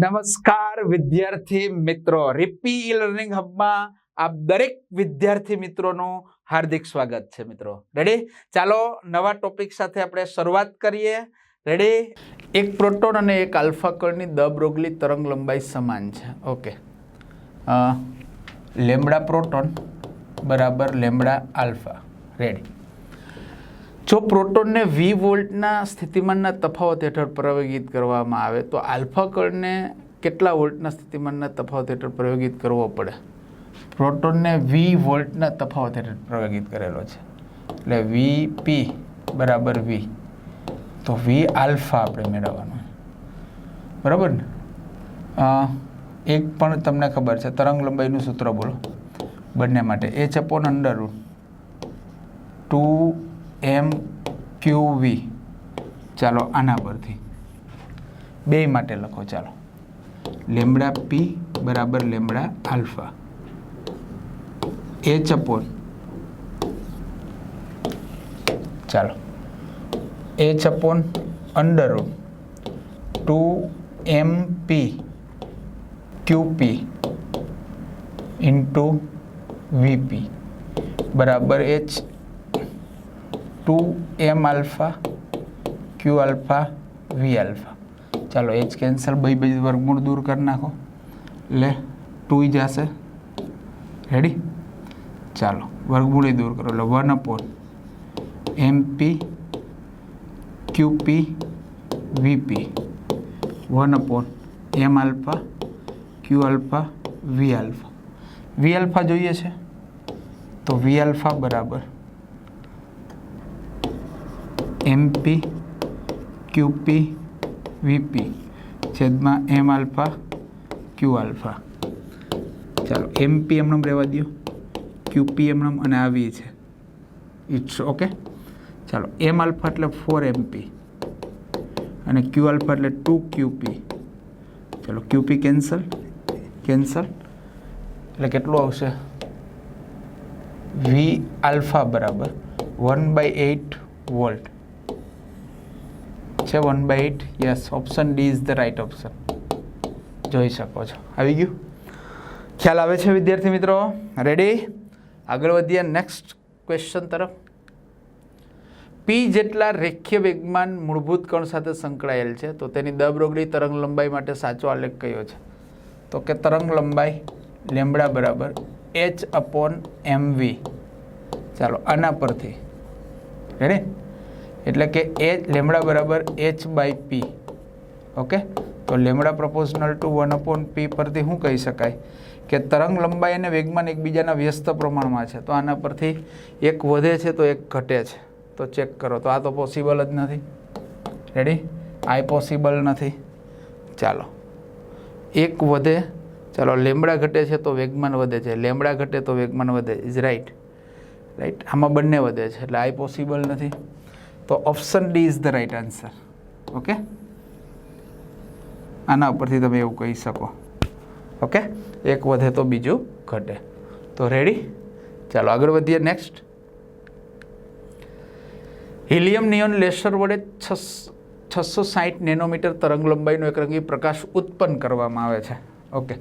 નમસ્કાર વિદ્યાર્થી મિત્રો. રિપી ઈ લર્નિંગ હબમાં આપ દરેક વિદ્યાર્થી મિત્રોનું હાર્દિક સ્વાગત છે મિત્રો. રેડી ચાલો નવા ટોપિક સાથે આપણે શરૂઆત કરીએ. રેડી એક પ્રોટોન અને એક આલ્ફા કણની દ બ્રોગલી તરંગ લંબાઈ સમાન છે. ઓકે લેમડા પ્રોટોન બરાબર લેમડા આલ્ફા. રેડી જો પ્રોટોનને વી વોલ્ટના સ્થિતિમાનના તફાવત હેઠળ પ્રયોગિત કરવામાં આવે, તો આલ્ફા કણને કેટલા વોલ્ટના સ્થિતિમાનના તફાવત હેઠળ પ્રયોગિત કરવો પડે? પ્રોટોનને વી વોલ્ટના તફાવત હેઠળ પ્રયોગિત કરેલો છે. એટલે વી પી બરાબર વી તો વી આલ્ફા આપણે મેળવવાનું. બરાબર ને? એક પણ તમને ખબર છે, તરંગ લંબાઈનું સૂત્ર બોલો. બંને માટે. એ ચપોન under root two M Q V ચાલો આના પરથી. બે માટે લખો, ચાલો. લેમડા પી બરાબર લેમડા આલ્ફા. એચ અપોન ચાલો. H upon under two M P Q P into V P બરાબર H two M alpha, Q alpha, V alpha. ચાલો એચ કેન્સલ બે બે વર્ગમૂળ દૂર કરી નાખો. એટલે ટુ જશે. રેડી ચાલો વર્ગમૂળ દૂર કરો. એટલે one upon M P Q P V P one upon M alpha, Q alpha, V alpha. V alpha જોઈએ છે? તો વી આલ્ફા બરાબર M P Q P V P છેદમાં એમ આલ્ફા, ક્યુ આલ્ફા. ચાલો એમપી એમનેમ રહેવા દો ક્યુપી એમનેમ અને આવી છે. ઇટ્સ ઓકે ચાલો, એમ આલ્ફા એટલે ફોર એમપી અને ક્યુ આલ્ફા એટલે ટુ ક્યુપી ચાલો ક્યુપી કેન્સલ? કેન્સલ? એટલે કેટલું આવશે? વી આલ્ફા બરાબર વન બાય એટ વોલ્ટ છે? One by eight yes option D is the right option જોઈ શકો છો. આવી ગયું? ખ્યાલ આવે છે વિદ્યાર્થી મિત્રો? રેડી આગળ વધીએ નેક્સ્ટ ક્વેશ્ચન તરફ. પી જેટલા રેખીય વેગમાન મૂળભૂત કણ સાથે સંકળાયેલ છે, તો તેની દબ રોગડી તરંગ લંબાઈ માટે સાચો આલેખ કયો છે? તો કે તરંગ લંબાઈ લેમડા બરાબર એચ અપોન એમ વી ચાલો, આના પરથી. રેડી એટલે કે એ લેમડા બરાબર એચ બાય પી ઓકે તો lambda proportional to one upon P પરથી શું કહી શકાય? કે તરંગ લંબાઈ અને વેગમાન એકબીજાના વ્યસ્ત પ્રમાણમાં છે. તો આના પરથી એક વધે છે તો એક ઘટે છે. તો ચેક કરો. તો આ તો પોસિબલ જ નથી. રેડી આ પોસિબલ નથી. ચાલો. એક વધે, ચાલો, લેમડા ઘટે છે તો વેગમાન વધે છે. લેમડા ઘટે તો વેગમાન વધે. ઇઝ રાઈટ રાઈટ આમાં બંને વધે છે. એટલે આ પોસિબલ નથી. તો option D is the right answer okay આના ઉપરથી તમે એવું કહી શકો. ઓકે એક વધે તો બીજું ઘટે. તો રેડી ચાલો આગળ વધીએ નેક્સ્ટ હિલિયમ નિયોન લેસર વડે છસ સાહીઠ નેનોમીટર તરંગ લંબાઈનો એકરંગી પ્રકાશ ઉત્પન્ન કરવામાં આવે છે. ઓકે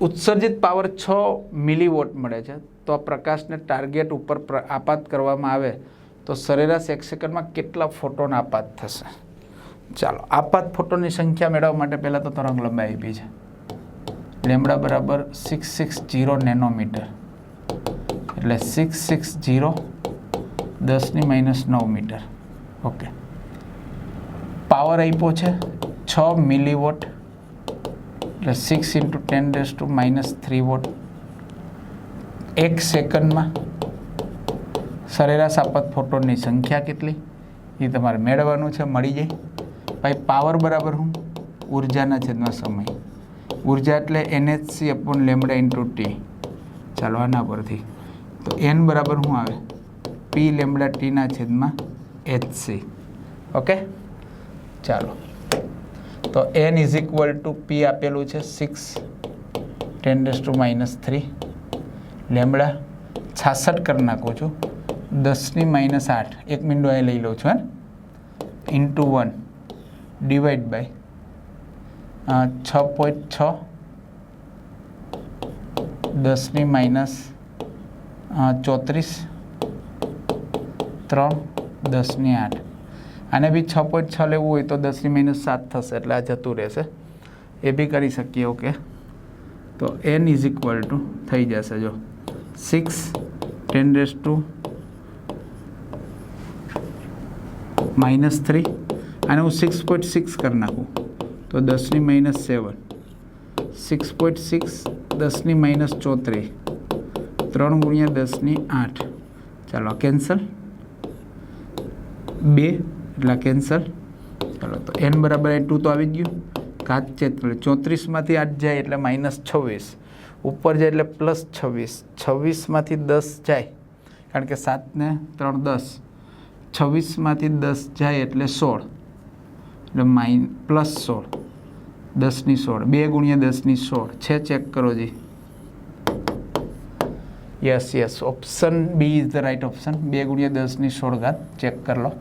ઉત્સર્જિત પાવર છ મિલીવોટ મળે છે. તો આ પ્રકાશને ટાર્ગેટ ઉપર પ્ર- આપાત કરવામાં આવે તો સરેરાશ એક સેકન્ડમાં કેટલા ફોટોન આપાત થશે? ચાલો, આપાત ફોટોની સંખ્યા મેળવવા માટે પહેલાં તો તરંગ લંબાઈ આપી છે. લેમડા બરાબર સિક્સ સિક્સ જીરો નેનોમીટર. એટલે સિક્સ સિક્સ જીરો દસની માઇનસ નવ મીટર. ઓકે. પાવર આપ્યો છે છ મિલીવોટ. એટલે six into ten raise to minus three watt. એક સેકન્ડમાં સરેરાશ આપત ફોટોનની સંખ્યા કેટલી? એ તમારે મેળવવાનું છે, મળી જાય. ભાઈ, પાવર બરાબર હું? ઉર્જાના છેદમાં સમય. ઊર્જા એટલે NHC upon lambda into T. ચાલો આના પરથી. તો એન બરાબર શું આવે? પી લેમડા ટીના છેદમાં એચસી. ઓકે? ચાલો. તો N is equal to P આપેલું છે six ten raise to minus three. Lambda છાસઠ કરી નાખું છું. દસની માઇનસ આઠ. એક મિનિટ અહીં લઈ લઉં છું, હે ઇન્ટુ વન ડિવાઈડ બાય છ પોઈન્ટ છ. દસની માઇનસ ચોત્રીસ. ત્રણ, દસની આઠ. આને બી છ પોઈન્ટ છ લેવું હોય તો દસની માઇનસ સાત થશે, એટલે આ જતું રહેશે. એ બી કરી શકીએ, ઓકે? તો એન ઇઝ ઇક્વલ ટુ થઈ જશે, જો. Six ten raise to minus three અને હું સિક્સ પોઈન્ટ સિક્સ કરી નાખું. તો દસની minus seven six point six દસની માઇનસ ચોત્રીસ. ત્રણ ગુણ્યા દસની આઠ. ચાલો કેન્સલ બે, એટલે કેન્સલ ચાલો, તો એન બરાબર એ ટુ તો આવી ગયું. કાચ છે એટલે ચોત્રીસમાંથી આઠ જાય એટલે માઇનસ છવ્વીસ. ઉપર જાય એટલે પ્લસ છવ્વીસ. છવ્વીસમાંથી દસ જાય. કારણ કે સાતને ત્રણ દસ. છવ્વીસમાંથી દસ જાય એટલે સોળ. એટલે માઇન પ્લસ સોળ. દસની સોળ. બે ગુણ્યા દસની સોળ. છે ચેક કરો જી. Yes yes option B is the right option બે ગુણ્યા દસની સોળ ઘાત ચેક કરી લો.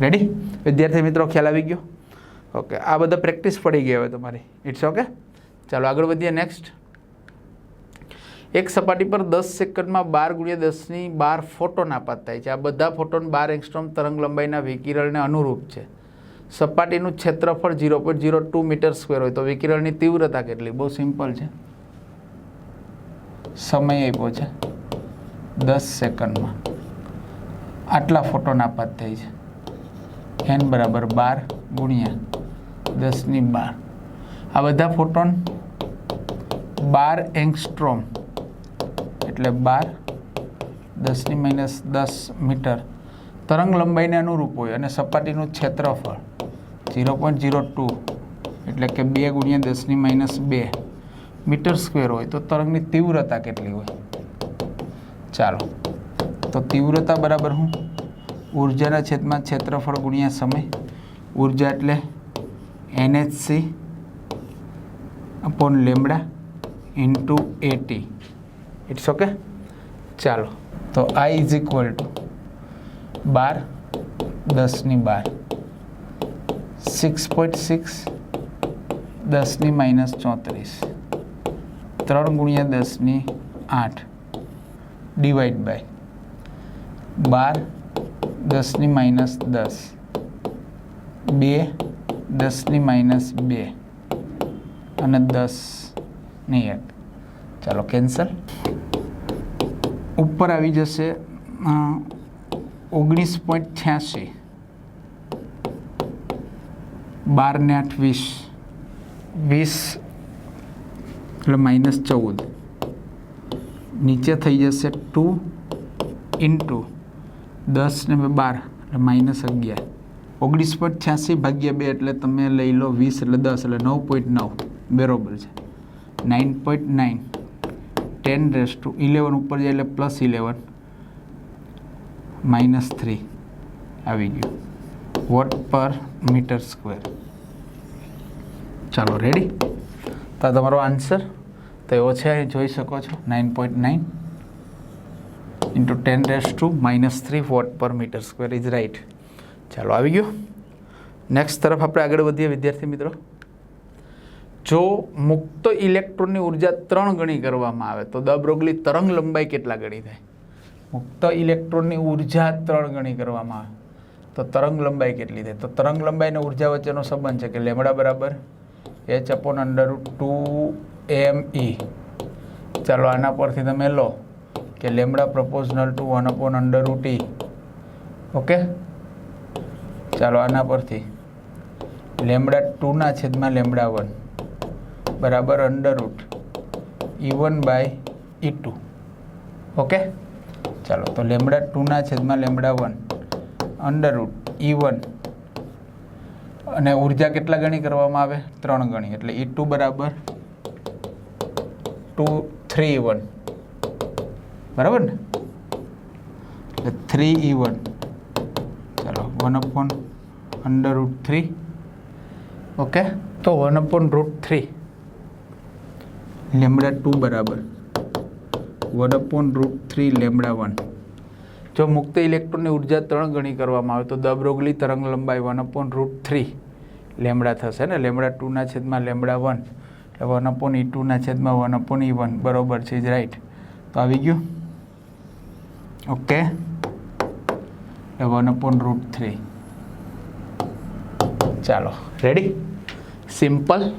રેડી વિદ્યાર્થી મિત્રો, ખ્યાલ આવી ગયો? ઓકે આ બધા પ્રેક્ટિસ પડી ગઈ હવે તમારી. ઇટ્સ ઓકે ચાલો આગળ વધીએ નેક્સ્ટ એક સપાટી પર દસ સેકન્ડમાં બાર ગુણ્યા દસની બાર ફોટોન આપાત થાય છે. આ બધા ફોટોન બાર એંગસ્ટ્રોમ તરંગ લંબાઈના વિકિરણને અનુરૂપ છે. સપાટીનું ક્ષેત્રફળ zero point zero two meter square હોય તો વિકિરણની તીવ્રતા કેટલી? બહુ સિમ્પલ છે. સમય આપ્યો છે. દસ સેકન્ડમાં. આટલા ફોટોન આપાત થાય છે. એન બરાબર બાર ગુણ્યા દસની બાર. આ બધા ફોટોન બાર એંગસ્ટ્રોમ એટલે બાર, દસની માઇનસ દસ મીટર. તરંગ લંબાઈને અનુરૂપ હોય અને સપાટીનું ક્ષેત્રફળ ઝીરો પોઈન્ટ ઝીરો ટુ એટલે કે બે ગુણ્યા દસની માઇનસ બે મીટર સ્ક્વેર હોય તો તરંગની તીવ્રતા કેટલી હોય? ચાલો, તો તીવ્રતા બરાબર હું ઉર્જાના છેદમાં ક્ષેત્રફળ ગુણ્યા સમય. ઊર્જા એટલે NHC upon lambda into at it's okay ચાલો. તો આઈ ઇઝ ઇક્વલ ટુ બાર, દસની બાર. સિક્સ પોઈન્ટ સિક્સ દસની માઇનસ ચોત્રીસ. ત્રણ ગુણ્યા દસની આઠ. ડિવાઈડ બાય બાર, દસની માઇનસ દસ. બે, દસની માઇનસ બે. અને દસની એક. ચાલો કેન્સલ ઉપર આવી જશે ઓગણીસ પોઈન્ટ છ્યાસી. બાર ને આઠ વીસ. વીસ એટલે માઇનસ ચૌદ. નીચે થઈ જશે ટુ ઇન્ટુ દસ ને બે બાર, એટલે માઇનસ અગિયાર. ઓગણીસ પોઈન્ટ છ્યાસી ભાગ્યા બે એટલે તમે લઈ લો વીસ એટલે દસ, એટલે નવ પોઈન્ટ નવ. બરાબર છે. Nine point nine. Ten raise to eleven ઉપર જાય એટલે પ્લસ ઇલેવન માઇનસ થ્રી આવી ગયું. વોટ પર મીટર સ્ક્વેર ચાલો રેડી તો તમારો આન્સર તો એવો છે જોઈ શકો છો nine point nine into ten raise to minus three watt પર મીટર સ્ક્વેર ઇઝ રાઇટ ચાલો, આવી ગયો. નેક્સ્ટ તરફ આપણે આગળ વધીએ, વિદ્યાર્થી મિત્રો. જો મુક્ત ઇલેક્ટ્રોનની ઊર્જા ત્રણ ગણી કરવામાં આવે, તો દ બ્રોગલી તરંગ લંબાઈ કેટલા ગણી થાય? મુક્ત ઇલેક્ટ્રોનની ઊર્જા ત્રણ ગણી કરવામાં આવે, તો તરંગ લંબાઈ કેટલી થાય? તો તરંગ લંબાઈ અને ઊર્જા વચ્ચેનો સંબંધ છે કે લેમડા બરાબર? H upon under two M E ચાલો આના પરથી તમે લો કે lambda proportional to one upon under root okay ચાલો આના પરથી. લેમડા ટુના છેદમાં લેમડા વન. બરાબર under root E one by E two okay ચાલો, તો લેમડા ટુના છેદમાં lambda one under root E one અને ઊર્જા કેટલા ગણી કરવામાં આવે? ત્રણ ગણી. એટલે ઈ ટુ બરાબર ટુ થ્રી વન બરાબર ને? એટલે થ્રી ઈ વન ચાલો one upon under root three okay તો one upon root three lambda two બરાબર. One upon root three lambda one. જો મુક્ત ઇલેક્ટ્રોનની ઊર્જા ત્રણ ગણી કરવામાં આવે તો દબરોગલી બ્રોગલી તરંગ લંબાઈ one upon root three lambda થશે ને? લેમડા ટુના છેદમાં લેમડા વન. એટલે વન અપોન ઈ ટુના છેદમાં વન અપોન ઈ વન. બરોબર છે જ રાઈટ. તો આવી ગયું? ઓકે. એટલે વન અપોન રૂટ થ્રી. ચાલો, રેડી? સિમ્પલ.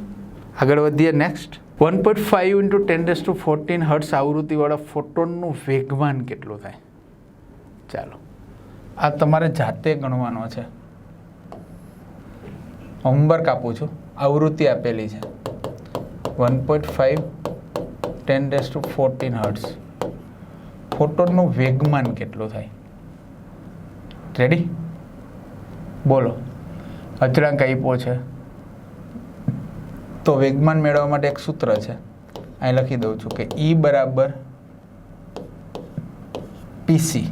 આગળ વધીએ next. One point five into ten raise to fourteen hertz આવૃત્તિવાળા ફોટોનનું વેગમાન કેટલું થાય? ચાલો. આ તમારે જાતે ગણવાનો છે. હોમવર્ક આપું છું. આવૃત્તિ આપેલી છે. One point five ten raise to fourteen hertz ફોટોનનું વેગમાન કેટલું થાય? રેડી બોલો. અચળાંક આપ્યો છે. તો વેગમાન મેળવવા માટે એક સૂત્ર છે. અહીં લખી દઉં છું કે ઈ બરાબર પીસી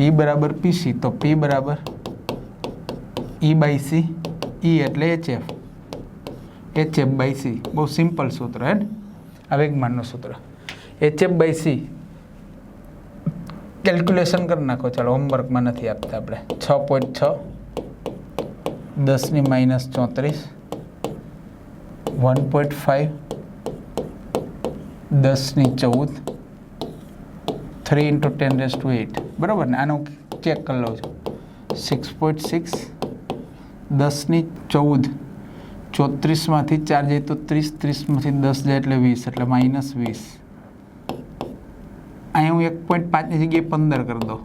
ઈ બરાબર પીસી તો પી બરાબર ઈ બાય સી ઈ એટલે H F H F by C બહુ સિમ્પલ સૂત્ર હે આ વેગમાનનું સૂત્ર. H F by C calculation કરી નાખો. ચાલો હોમવર્કમાં નથી આપતા આપણે. છ પોઈન્ટ છ, દસની માઇનસ ચોત્રીસ વન પોઈન્ટ ફાઈવ દસની ચૌદ, three into ten raise to eight. બરાબર ને? આનું ચેક કરી લઉં છું. સિક્સ પોઈન્ટ સિક્સ દસની ચૌદ. ચોત્રીસમાંથી ચાર જાય તો ત્રીસ, ત્રીસમાંથી દસ જાય એટલે વીસ, એટલે માઇનસ વીસ. અહીંયા હું એક પોઈન્ટ પાંચની જગ્યાએ પંદર કરી દઉં.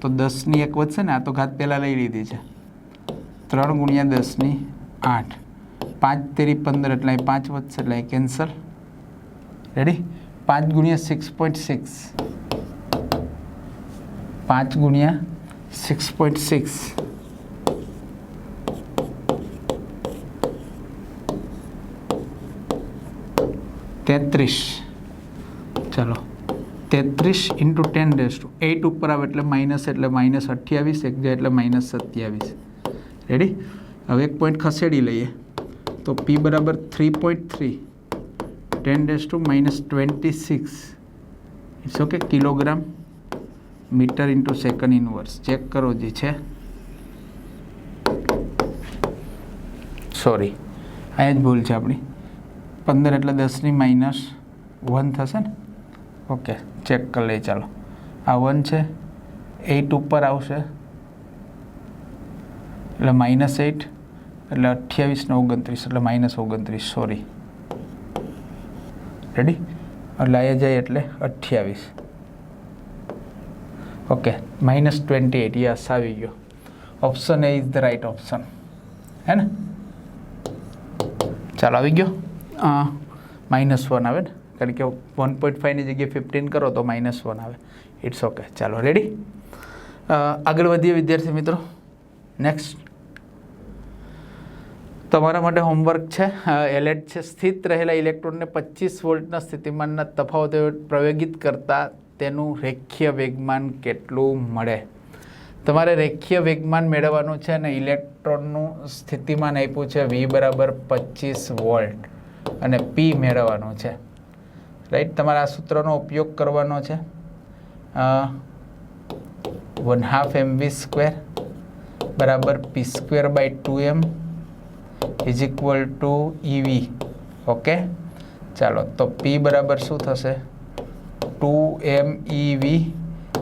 તો દસની એક વધશે ને? આ તો ઘાત પહેલાં લઈ લીધી છે. ત્રણ ગુણ્યા દસની આઠ. પાંચ તેરી પંદર એટલે પાંચ વધશે એટલે કેન્સલ રેડી પાંચ ગુણ્યા સિક્સ પોઈન્ટ સિક્સ પાંચ ગુણ્યા સિક્સ પોઈન્ટ સિક્સ તેત્રીસ. ચાલો. તેત્રીસ into ten raise to eight ઉપર આવે એટલે માઇનસ એટલે માઇનસ અઠ્યાવીસ, એક જાય એટલે માઇનસ સત્યાવીસ. રેડી હવે એક પોઈન્ટ ખસેડી લઈએ. તો પી બરાબર three point three ten raise to minus twenty six it's okay kilogram meter into second inverse check કરો જે છે. સોરી અહીંયા જ ભૂલ છે આપણી. પંદર એટલે દસની માઇનસ વન થશે ને? ઓકે ચેક કરી લઈએ, ચાલો. આ વન છે એઇટ ઉપર આવશે. એટલે માઇનસ એઇટ એટલે અઠ્યાવીસને ઓગણત્રીસ એટલે માઇનસ ઓગણત્રીસ સોરી રેડી એટલે અહીંયા જાય એટલે અઠ્યાવીસ. Okay minus twenty eight yes આવી ગયો. Option A is the right option હે ને? ચાલો આવી ગયો? માઇનસ વન આવે ને? કારણ કે વન પોઈન્ટ ફાઇવની જગ્યાએ ફિફ્ટીન કરો તો માઇનસ વન આવે. ઇટ્સ ઓકે ચાલો રેડી આગળ વધીએ વિદ્યાર્થી મિત્રો. નેક્સ્ટ તમારા માટે હોમવર્ક છે? એલેટ છે. સ્થિત રહેલા ઇલેક્ટ્રોનને પચીસ વોલ્ટના સ્થિતિમાનના તફાવતો પ્રયોગિત કરતા તેનું રેખીય વેગમાન કેટલું મળે? તમારે રેખીય વેગમાન મેળવવાનું છે અને ઇલેક્ટ્રોનનું સ્થિતિમાન આપ્યું છે વી બરાબર પચીસ વોલ્ટ અને પી મેળવવાનું છે. રાઈટ તમારે આ સૂત્રનો ઉપયોગ કરવાનો છે. One half M V square બરાબર P square by two M is equal to EV okay ચાલો, તો પી બરાબર શું થશે? Two M EV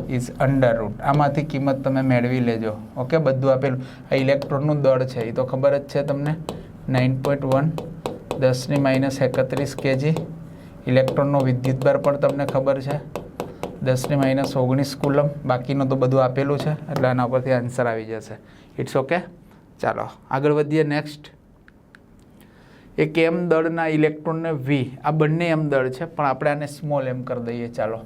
is under root આમાંથી કિંમત તમે મેળવી લેજો. ઓકે બધું આપેલું. આ ઇલેક્ટ્રોનનું દળ છે. એ તો ખબર જ છે તમને? નાઇન પોઈન્ટ વન દસની માઇનસ એકત્રીસ કેજી. ઇલેક્ટ્રોનનો વિદ્યુતભાર પણ તમને ખબર છે. દસની માઇનસ ઓગણીસ કુલમ. બાકીનું તો બધું આપેલું છે. એટલે આના પરથી આન્સર આવી જશે. ઇટ્સ ઓકે ચાલો, આગળ વધીએ નેક્સ્ટ એક એમ દળના ઇલેક્ટ્રોનને વી આ બંને એમ દળ છે, પણ આપણે આને સ્મોલ એમ કરી દઈએ, ચાલો.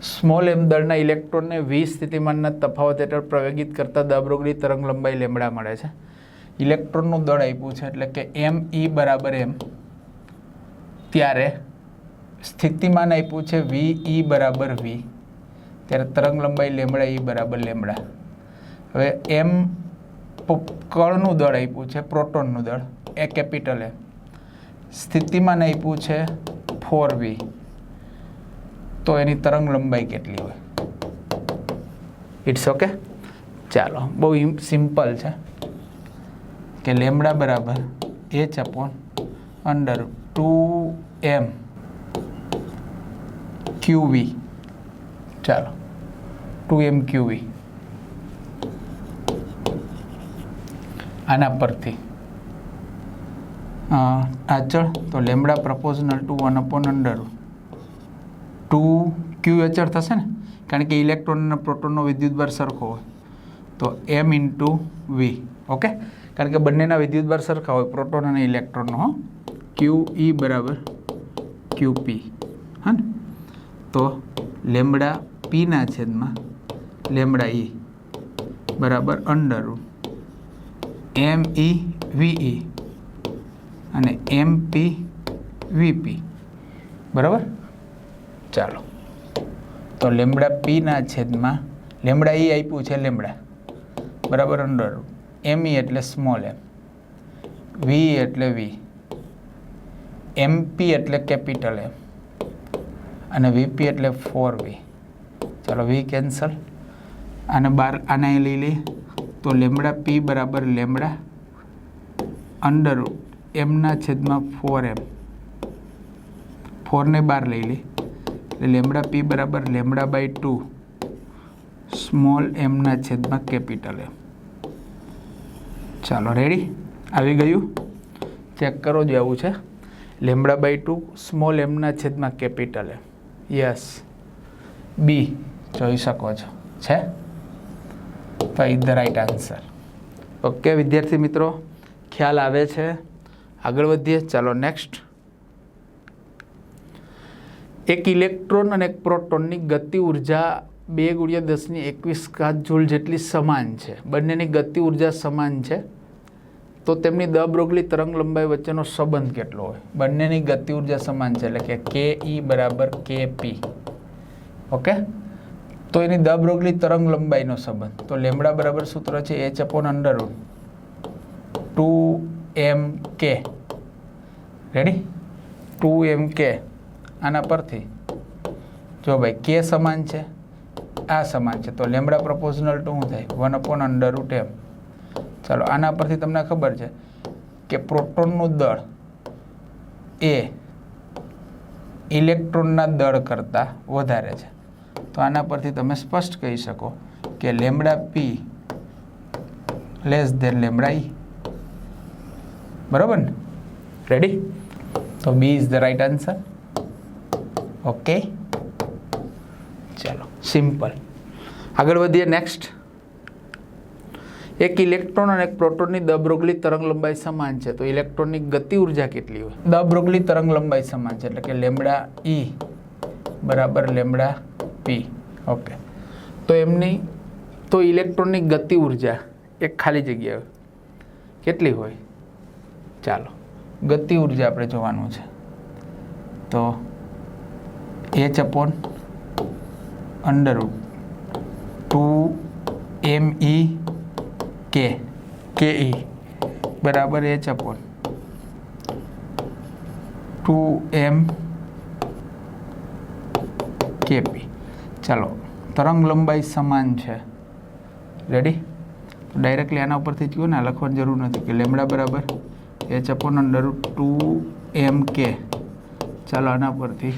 સ્મોલ એમ દળના ઇલેક્ટ્રોનને વી સ્થિતિમાનના તફાવત હેઠળ પ્રવેગિત કરતા દબરોગડી તરંગ લંબાઈ લેમડા મળે છે. ઇલેક્ટ્રોનનું દળ આપ્યું છે, એટલે કે એમ ઈ બરાબર એમ ત્યારે સ્થિતિમાન આપ્યું છે વી ઈ બરાબર વી ત્યારે તરંગ લંબાઈ લેમડા ઈ બરાબર લેમડા. હવે એમ કણનું દળ આપ્યું છે, પ્રોટોનનું દળ, એ કેપિટલ એ. સ્થિતિમાન આપ્યું છે ફોર વી તો એની તરંગ લંબાઈ કેટલી હોય? ઇટ્સ ઓકે ચાલો, બહુ સિમ્પલ છે. કે લેમડા બરાબર H upon under two M QV ચાલો ટુ એમ ક્યુવી આના પરથી. આચળ તો lambda proportional to one upon under two Q અચળ થશે ને? કારણ કે ઇલેક્ટ્રોન અને પ્રોટોનનો વિદ્યુતભાર સરખો હોય. તો એમ ઇન્ટુ વી, ઓકે? કારણ કે બંનેના વિદ્યુતભાર સરખા હોય, પ્રોટોન અને ઇલેક્ટ્રોનનો, હો. ક્યુ ઈ બરાબર ક્યુ પી હા ને? તો લેમડા પીના છેદમાં લેમડા ઈ, બરાબર અંડર એમ ઈ વીઈ અને એમ પી વીપી બરાબર? ચાલો. તો લેમડા પીના છેદમાં લેમડા ઈ આપ્યું છે લેમડા બરાબર અંડર એમ ઈ એટલે સ્મોલ એમ વી એટલે વી એમપી એટલે કેપિટલ એમ અને વીપી એટલે ફોર વી ચાલો વી કેન્સલ આને બાર, આને લઈ લઈએ. તો લેમડા પી બરાબર લેમડા અંડર એમના છેદમાં ફોર એમ. ફોરને બાર લઈ લે. એટલે લેમડા પી બરાબર લેમડા બાય ટુ સ્મોલ એમના છેદમાં કેપિટલ એમ. ચાલો, રેડી? આવી ગયું? ચેક કરો જો આવું છે. લેમડા બાય ટુ સ્મોલ એમના છેદમાં કેપિટલ એમ. યસ. બી જોઈ શકો છો. છે? તો ધ રાઈટ આન્સર ઓકે વિદ્યાર્થી મિત્રો, ખ્યાલ આવે છે. આગળ વધીએ, ચાલો નેક્સ્ટ એક ઇલેક્ટ્રોન અને એક પ્રોટોનની ગતિ ઊર્જા બે ગુણ્યા દસની એકવીસ કાચ જૂલ જેટલી સમાન છે. બંનેની ગતિ ઊર્જા સમાન છે. તો તેમની દ બ્રોગલી તરંગ લંબાઈ વચ્ચેનો સંબંધ કેટલો હોય? બંનેની ગતિ ઊર્જા સમાન છે, એટલે કે કે ઈ બરાબર કે પી ઓકે તો એની દ બ્રોગલી તરંગ લંબાઈનો સંબંધ. તો લેમડા બરાબર સૂત્ર છે H upon under two M K ready to એમ કે આના પરથી. જો ભાઈ કે સમાન છે, આ સમાન છે. તો લેમડા પ્રપોઝનલ ટુ શું થાય? One upon under root M ચાલો, આના પરથી તમને ખબર છે કે પ્રોટોનનું દળ એ ઇલેક્ટ્રોનના દળ કરતાં વધારે છે. તો આના પરથી તમે સ્પષ્ટ કહી શકો કે lambda P less than lambda E. બરાબર ને? રેડી તો B is the right answer. Okay. ચાલો, સિમ્પલ. આગળ વધીએ નેક્સ્ટ. એક ઇલેક્ટ્રોન અને એક પ્રોટોનની દ બ્રોગલી તરંગ લંબાઈ સમાન છે. તો ઇલેક્ટ્રોનની ગતિ ઊર્જા કેટલી હોય? દ બ્રોગલી તરંગ લંબાઈ સમાન છે. એટલે કે લેમડા ઈ બરાબર લેમડા પી ઓકે તો એમની, તો ઇલેક્ટ્રોનની ગતિ ઊર્જા એક ખાલી જગ્યા કેટલી હોય? ચાલો, ગતિ ઊર્જા આપણે જોવાનું છે. તો H upon under two M E કે કે ઈ બરાબર H upon two M KP ચાલો, તરંગ લંબાઈ સમાન છે. રેડી ડાયરેક્ટલી આના ઉપરથી જ ને? લખવાની જરૂર નથી કે લેમડા બરાબર? H upon under two M K ચાલો, આના પરથી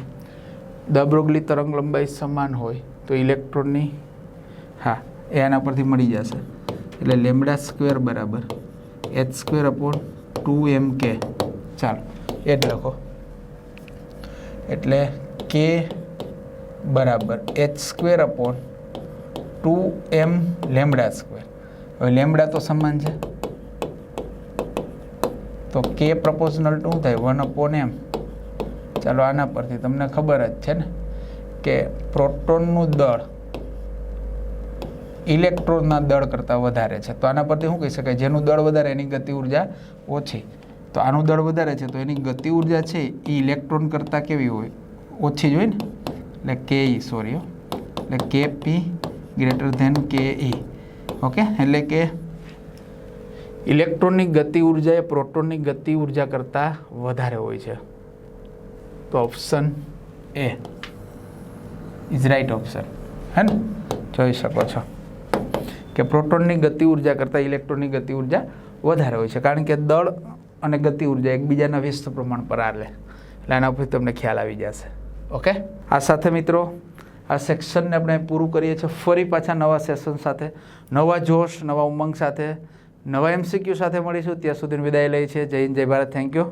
દબરોગલી બ્રોગલી તરંગ લંબાઈ સમાન હોય તો ઇલેક્ટ્રોનની, હા, એ આના પરથી મળી જશે. એટલે લેમડા સ્ક્વેર બરાબર. H square upon two M K ચાલો, એ જ લખો. એટલે કે બરાબર. H square upon two M lambda square હવે લેમડા તો સમાન છે. તો કે પ્રપોઝનલ ટુ થાય? વન અપોન એમ ચાલો આના પરથી તમને ખબર જ છે ને કે પ્રોટોનનું દળ ઇલેક્ટ્રોનના દળ કરતાં વધારે છે. તો આના પરથી શું કહી શકાય? જેનું દળ વધારે એની ગતિ ઊર્જા ઓછી. તો આનું દળ વધારે છે તો એની ગતિ ઊર્જા છે એ ઇલેક્ટ્રોન કરતાં કેવી હોય? ઓછી જ હોય ને? એટલે કે ઈ સોરી એટલે કે પી ગ્રેટર ધેન કે ઈ ઓકે? એટલે કે ઇલેક્ટ્રોનની ગતિ ઊર્જા એ પ્રોટોનની ગતિ ઊર્જા કરતાં વધારે હોય છે. તો option A. Is right option હે ને? જોઈ શકો છો. કે કે પ્રોટોનની ગતિ ઊર્જા કરતાં ઇલેક્ટ્રોનની ગતિ ઊર્જા વધારે હોય છે. કારણ કે દળ અને ગતિ ઊર્જા એકબીજાના વ્યસ્ત પ્રમાણ પર આલે. એટલે આના ઉપરથી તમને ખ્યાલ આવી જશે. ઓકે આ સાથે મિત્રો, આ સેક્શનને આપણે પૂરું કરીએ છીએ ફરી પાછા નવા સેશન સાથે, નવા જોશ, નવા ઉમંગ સાથે, નવા એમસીક્યુ સાથે મળીશું. ત્યાં સુધી વિદાય લઈએ છીએ. જય હિન્દ, જય ભારત. Thank you